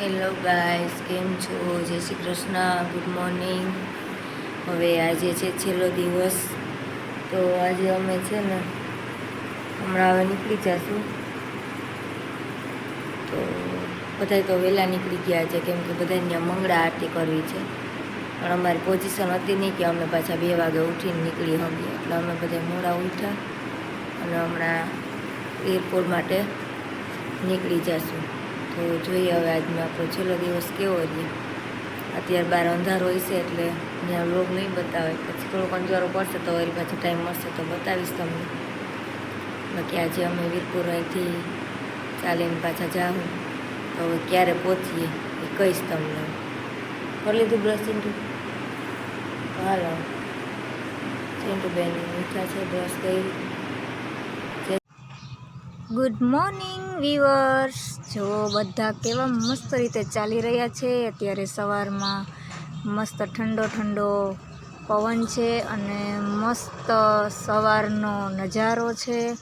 Hello guys કેમ છો? જય શ્રી કૃષ્ણ ગુડ મોર્નિંગ હવે આજે છે છેલ્લો દિવસ. તો આજે અમે છે ને હમણાં હવે નીકળી જશું. તો બધા તો વહેલા નીકળી ગયા છે, કેમ કે બધાને મંગળા આરતી કરવી છે. પણ અમારી પોઝિશન હતી નહીં કે અમે પાછા બે વાગે ઉઠીને નીકળી શકીએ એટલે અમે બધા મોડા ઉઠ્યા અને હમણાં એરપોર્ટ માટે નીકળી જશું. તો જોઈએ હવે આજનો આપણો છેલ્લો દિવસ કેવો છે. અત્યારે બહાર અંધારો હોય છે એટલે ત્યાં લોક નહીં બતાવે. પછી થોડોક અંધારો પડશે તો એ પાછો ટાઈમ મળશે તો બતાવીશ તમને. બાકી આજે અમે વીરપુર અહીંથી ચાલીને પાછા જાઉં તો હવે ક્યારે પહોંચીએ એ કહીશ તમને. કરી લીધું બ્રશ ચિંટુ હાલો. ચિંટુબેન મીઠા છે બ્રશ કરી. ગુડ મોર્નિંગ વ્યુઅર્સ જો બધા કેવા મસ્ત રીતે ચાલી રહ્યા છે? અત્યારે સવારમાં મસ્ત ઠંડો ઠંડો પવન છે અને મસ્ત સવારનો નજારો છે.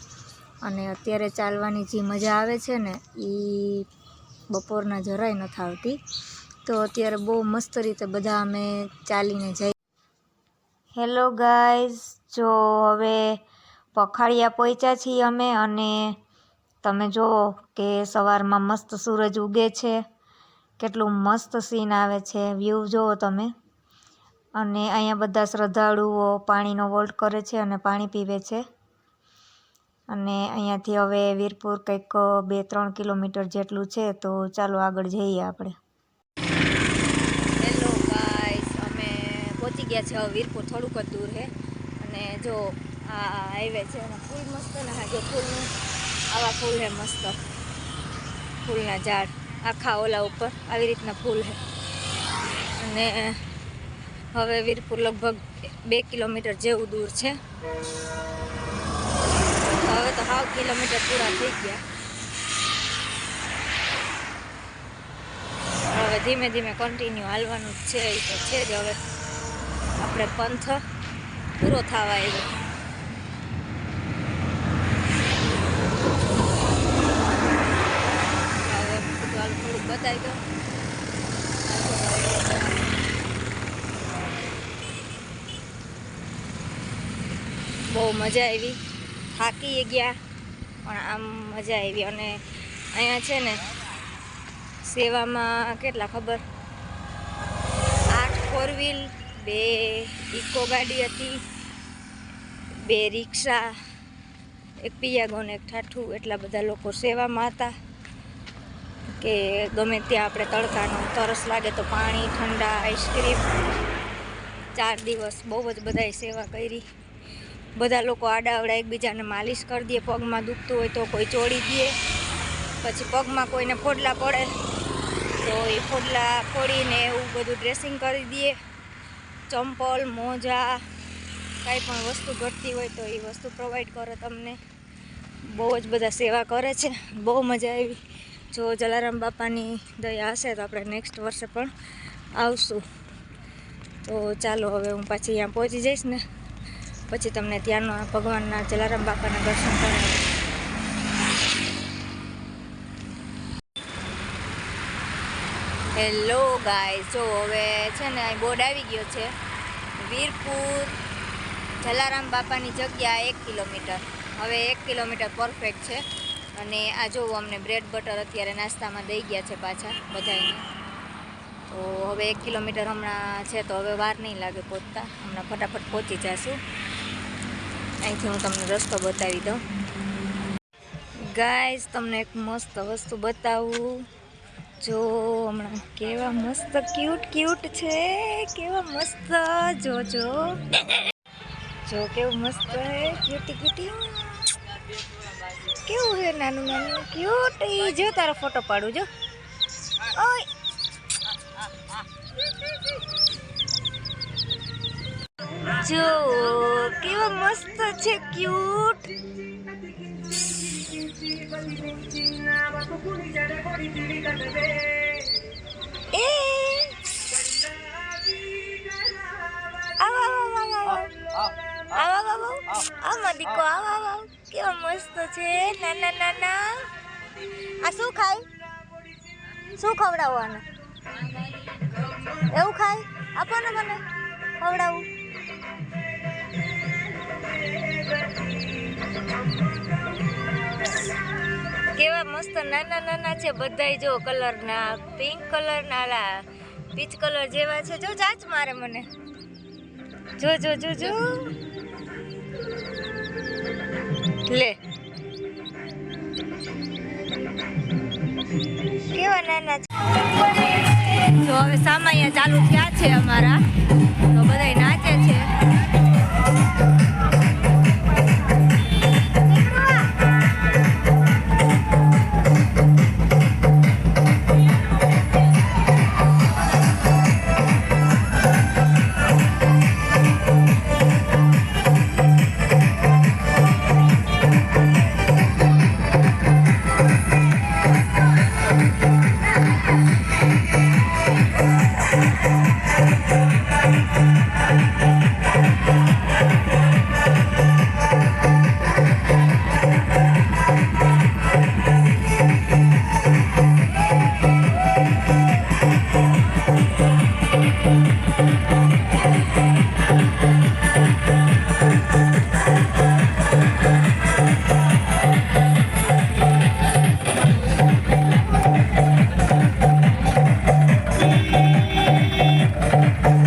અને અત્યારે ચાલવાની જે મજા આવે છે ને એ બપોરના જરાય નથી આવતી. તો અત્યારે બહુ મસ્ત રીતે બધા અમે ચાલીને જઈ હેલો ગાઈઝ જો હવે પખાડિયા પહોંચ્યા છીએ અમે અને તમે જુઓ કે સવારમાં મસ્ત સૂરજ ઉગે છે. કેટલું મસ્ત સીન આવે છે. વ્યૂ જુઓ તમે. અને અહીંયા બધા શ્રદ્ધાળુઓ પાણીનો વોલ્ટ કરે છે અને પાણી પીવે છે. અને અહીંયાથી હવે વીરપુર કંઈક બે ત્રણ કિલોમીટર જેટલું છે તો ચાલો આગળ જઈએ આપણે. હેલો ગાઈસ અમે પહોંચી ગયા છે હવે વીરપુર, થોડુંક જ દૂર છે અને જો આ હાઈવે છે અને ફૂલ મસ્ત ને હા જો ફૂલનું આવા ફૂલ છે મસ્ત. ફૂલના ઝાડ. આખા ઓલા ઉપર આવી રીતના ફૂલ છે અને હવે વીરપુર લગભગ બે કિલોમીટર જેવું દૂર છે. હવે તો હાવ કિલોમીટર પૂરા થઈ ગયા. હવે ધીમે ધીમે કન્ટિન્યુ હાલવાનું છે, એ તો છે જ હવે. આપણે પંથ પૂરો થવા આવ્યો હવે બધું હાલ થોડુંક બતાવી દો. બહુ મજા આવી. થાકી ગયા, પણ આમ મજા આવી. અને અહીંયા છે ને, સેવામાં કેટલા ખબર? આઠ ફોર વ્હીલ બે ઇકો ગાડી હતી, બે રિક્ષા, એક પિયાગોને એક ઠાઠું, એટલા બધા લોકો સેવામાં હતા. કે ગમે ત્યાં આપણે તડકાનો તરસ લાગે તો પાણી, ઠંડા આઈસ્ક્રીમ ચાર દિવસ બહુ જ બધાએ સેવા કરી. બધા લોકો આડાવડા એકબીજાને માલિશ કરી દે, પગમાં દુખતું હોય તો કોઈ ચોળી દે, પછી પગમાં કોઈને ફોડલા પડે, તો એ ફોડલા ફોડીને એવું બધું ડ્રેસિંગ કરી દઈએ ચંપલ, મોજા, કાંઈ પણ વસ્તુ ઘટતી હોય તો એ વસ્તુ પ્રોવાઈડ કરે તમને. બહુ જ બધા સેવા કરે છે. બહુ મજા આવી. જો જલારામ બાપાની દયા હશે તો આપણે નેક્સ્ટ વર્ષે પણ આવશું. તો ચાલો હવે હું પાછી અહીંયા પહોંચી જઈશ ને, પછી તમને ત્યાંના ભગવાનના જલારામ બાપાના દર્શન કરાવીશ. હેલો ગાય જો હવે છે ને અહીં બોર્ડ આવી ગયો છે, વીરપુર જલારામ બાપાની જગ્યા એક કિલોમીટર. હવે એક કિલોમીટર પરફેક્ટ છે. અને આ જોવો અમને બ્રેડ બટર અત્યારે નાસ્તામાં દઈ ગયા છે પાછા બધાને તો હવે એક કિલોમીટર હમણાં છે તો હવે વાર નહીં લાગે પહોંચતા. હમણાં ફટાફટ પહોંચી જશું. અહીંથી હું તમને રસ્તો બતાવી દઉં. ગાઈસ તમને એક મસ્ત વસ્તુ બતાવું. જો હમણાં કેવા મસ્ત ક્યુટ ક્યુટ છે. કેવા મસ્ત, જો જો. કેવું મસ્ત ક્યુટી ક્યુટી કેવું છે નાનું નાનું? ક્યુટ ઈ જો, તારો ફોટો પાડું, જો. ઓય. જો, કેવો મસ્ત છે ક્યુટ એ છે? નાના નાના આ શું ખાય? શું ખવડાવવાનું? એવું ખાય? આપો ને મને, ખવડાવું. કેવા મસ્ત નાના નાના છે બધાય. જો કલરના, પિંક કલરના, આલા, પીચ કલર જેવા છે. જો જાચ મારે મને. જો જો જો જો. લે. કેવા નાના જો હવે સામાયા ચાલુ થયા છે અમારા. તો બધાય નાચે છે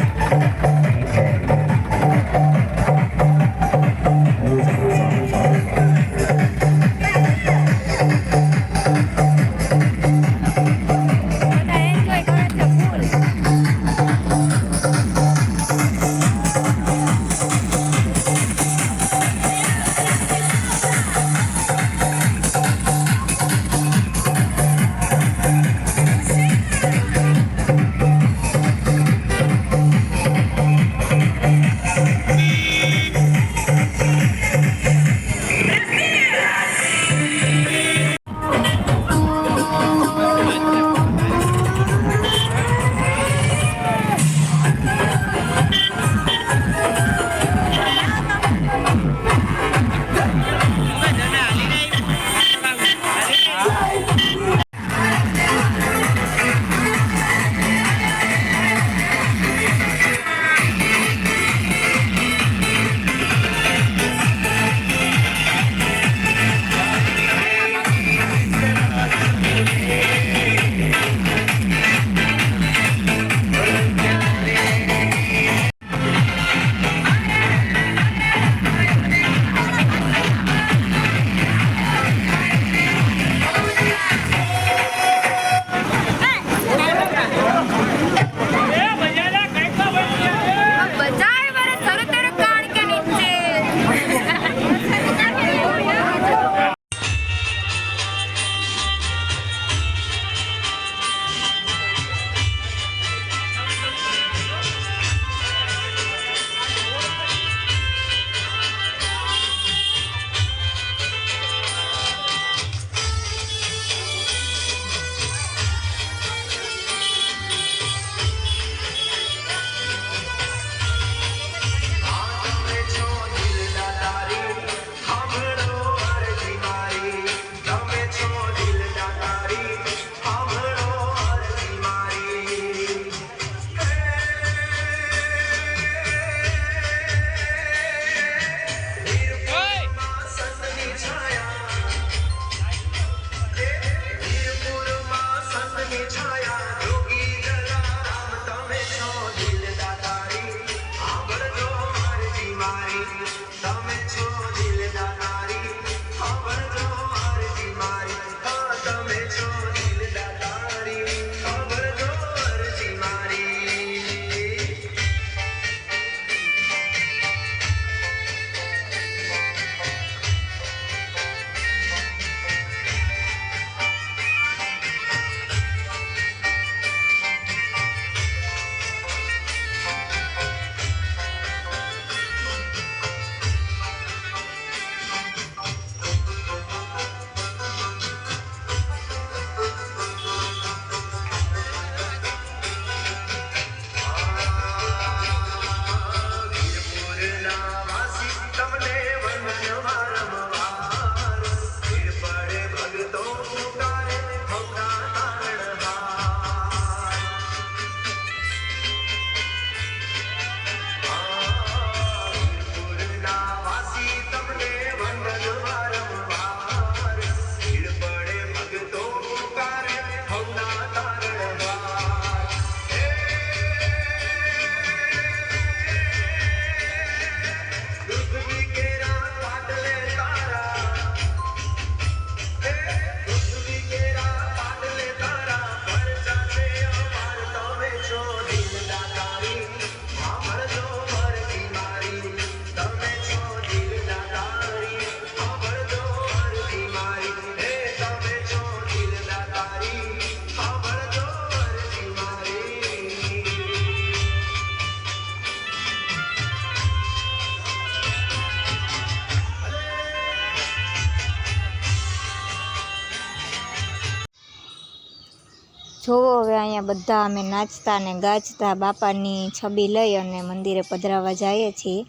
અહીંયા બધા અમે નાચતા ને ગાજતા, બાપાની છબી લઈ અને મંદિરે પધરાવા જઈએ છીએ.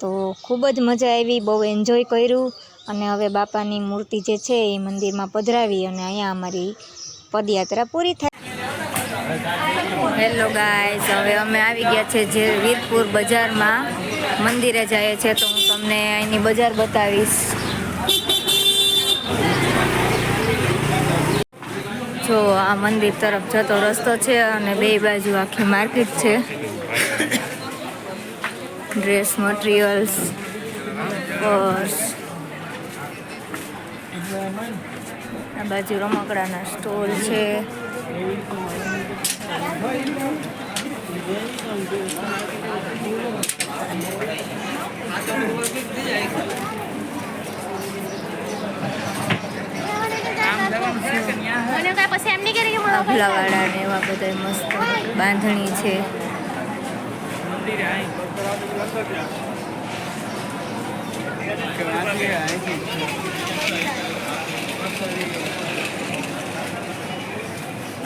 તો ખૂબ જ મજા આવી, બહુ એન્જોય કર્યું. અને હવે બાપાની મૂર્તિ જે છે એ મંદિરમાં પધરાવી અને અહીંયા અમારી પદયાત્રા પૂરી થાય. હેલો ગાઈઝ હવે અમે આવી ગયા છે જે વીરપુર બજારમાં. મંદિરે જઈએ છીએ તો હું તમને અહીંની બજાર બતાવીશ. જો આ મંદિર તરફ જતો રસ્તો છે અને બે બાજુ આખી માર્કેટ છે. Dress materials, purse. આ બાજુ રમકડાના સ્ટોલ છે અને કાંઈ પછી એમ નહીં આભલાવાળા ને એવા બધા મસ્ત બાંધણી છે.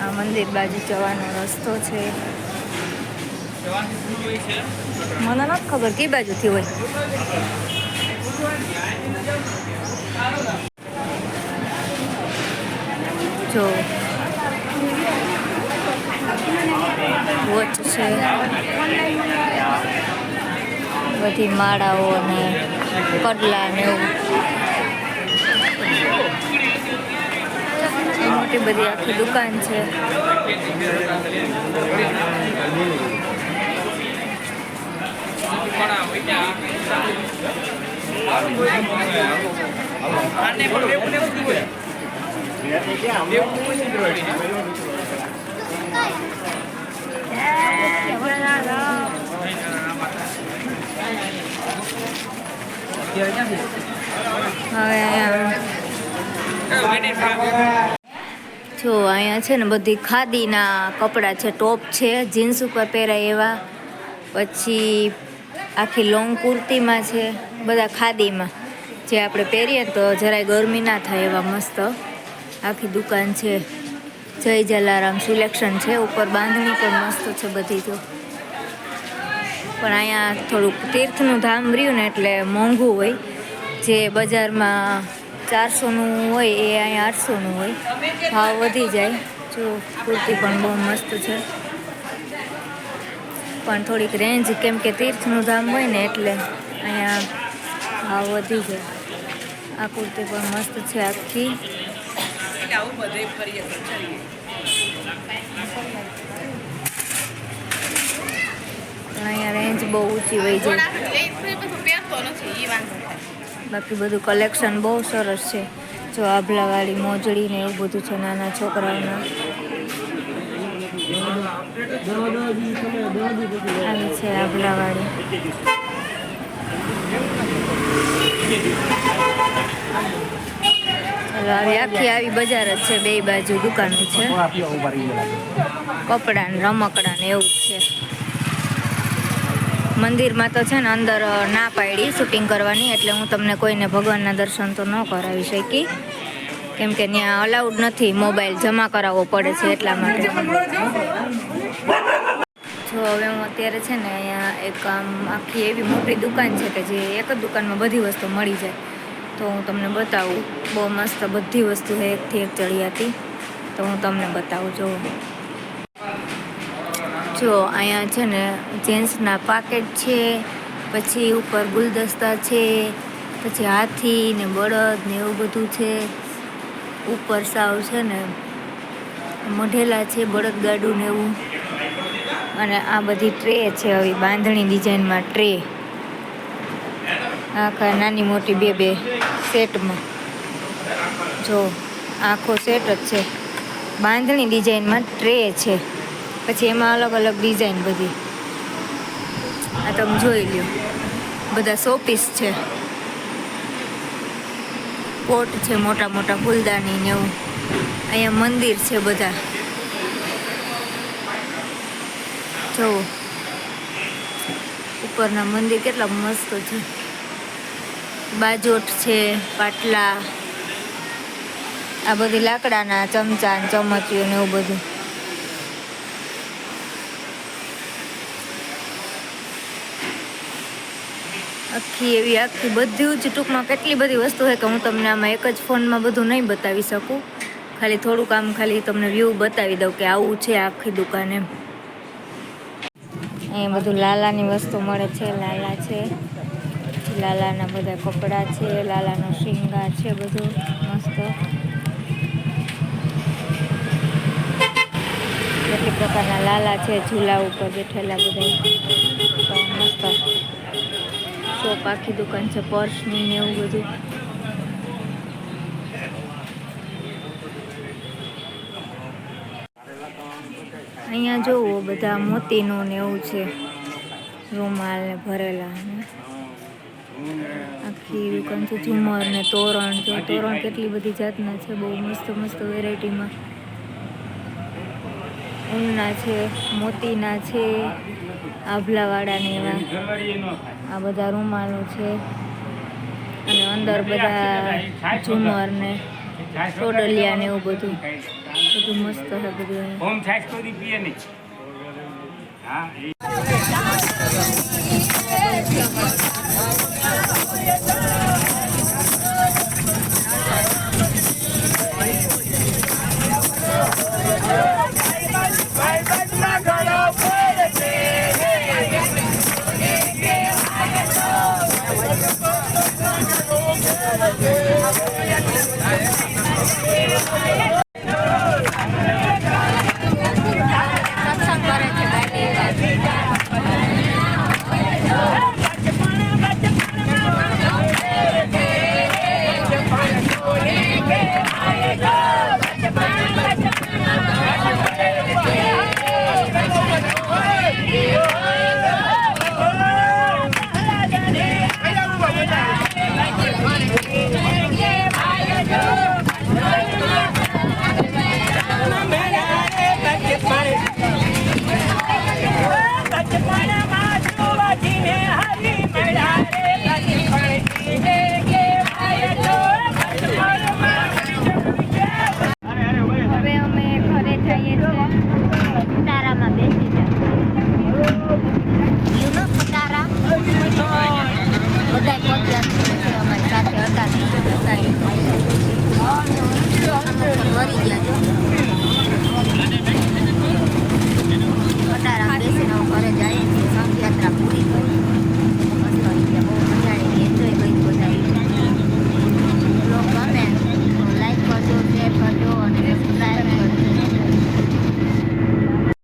આ મંદિર બાજુ જવાનો રસ્તો છે. મને નથી ખબર કઈ બાજુથી હોય. જો વોચ છે. બધી માળાઓ અને પડલા ને મોટી બધી આખી દુકાન છે. હવે અહીંયા જો, અહીંયા છે ને બધી ખાદીના કપડાં છે, ટોપ છે, જીન્સ ઉપર પહેરાય એવા. પછી આખી લોંગ કુર્તીમાં છે, બધા ખાદીમાં. જે આપણે પહેરીએ તો જરાય ગરમી ના થાય એવા મસ્ત. આખી દુકાન છે. જય જલારામ, સિલેક્શન છે. ઉપર બાંધણી પણ મસ્ત છે બધી તો. પણ અહીંયા થોડુંક તીર્થનું ધામ રહ્યું ને એટલે મોંઘું હોય. જે બજારમાં ચારસોનું હોય એ અહીંયા આઠસોનું હોય. ભાવ વધી જાય. જો, કુર્તી પણ બહુ મસ્ત છે. પણ થોડીક રેન્જ કેમ કે તીર્થનું ધામ હોય ને એટલે અહીંયા ભાવ વધી જાય. આ કુર્તી પણ મસ્ત છે આખી. પણ અહીંયા રેન્જ બહુ ઊંચી એ વાંધો બાકી બધું કલેક્શન બહુ સરસ છે. જો આભલાવાળી મોજડી ને એવું બધું છે નાના છોકરાઓના. આવી છે આભલાવાળી. ચાલો આવી આખી આવી બજાર જ છે બે બાજુ દુકાનો છે. કપડા ને રમકડા ને એવું જ છે. મંદિરમાં તો છે ને અંદર ના પાડી શૂટિંગ કરવાની, એટલે હું તમને કોઈને ભગવાનના દર્શન તો ન કરાવી શકી. કેમ કે ત્યાં અલાઉડ નથી મોબાઈલ જમા કરાવવો પડે છે એટલા માટે. જો હવે હું અત્યારે છે ને અહીંયા એક આમ આખી એવી મોટી દુકાન છે કે જે એક જ દુકાનમાં બધી વસ્તુ મળી જાય. તો હું તમને બતાવું. બહુ મસ્ત બધી વસ્તુ એકથી એક હતી તો હું તમને બતાવું જો જો અહીંયા છે ને જેન્ટ્સના પાકેટ છે, પછી ઉપર ગુલદસ્તા છે, પછી હાથી ને બળદ ને એવું બધું છે. ઉપર સાવ છે ને મઢેલા છે બળદગાડું ને એવું. અને આ બધી ટ્રે છે આવી બાંધણી ડિઝાઇનમાં ટ્રે. આખા નાની મોટી બે બે. સેટમાં. જો, આખો સેટ જ છે. બાંધણી ડિઝાઇનમાં ટ્રે છે. પછી એમાં અલગ અલગ ડિઝાઇન બધી. આ તમે જોઈ લ્યો. બધા શોપીસ છે. પોટ છે, મોટા મોટા ફૂલદાની ને એવું. અહીંયા મંદિર છે બધા. જુઓ ઉપરના મંદિર કેટલા મસ્ત છે. બાજોટ છે, પાટલા, આ બધી લાકડાના ચમચા ને ચમચીઓ ને એવું બધું. આખી એવી, આખી બધું જ ટૂંકમાં કેટલી બધી વસ્તુ હોય કે હું તમને આમાં એક જ ફોનમાં બધું નહીં બતાવી શકું. ખાલી થોડુંક આમ ખાલી તમને વ્યૂ બતાવી દઉં કે આવું છે આખી દુકાને એમ. અહીંયા બધું લાલાની વસ્તુ મળે છે, લાલા છે. લાલાના બધા કપડાં છે, લાલાનો શિંગાર છે, બધું મસ્ત. કેટલી પ્રકારના લાલા છે, ઝૂલા ઉપર બેઠેલા બધા. મસ્ત. શોપ આખી દુકાન છે પર્સની ને એવું બધું. અહીંયા જોવો, બધા મોતીનું ને એવું છે. રૂમાલ ને ભરેલા આખી દુકાન છે ઝુમર ને તોરણ છે તોરણ કેટલી બધી જાતના છે, બહુ મસ્ત મસ્ત વેરાયટીમાં. ઊનના છે, મોતીના છે આભલાવાળાને એવા. આ બધા રૂમાલો છે. અને અંદર બધા ઝુમર ને ટોડલિયા ને એવું બધું. બધું મસ્ત છે બધું અહીંયા હોમ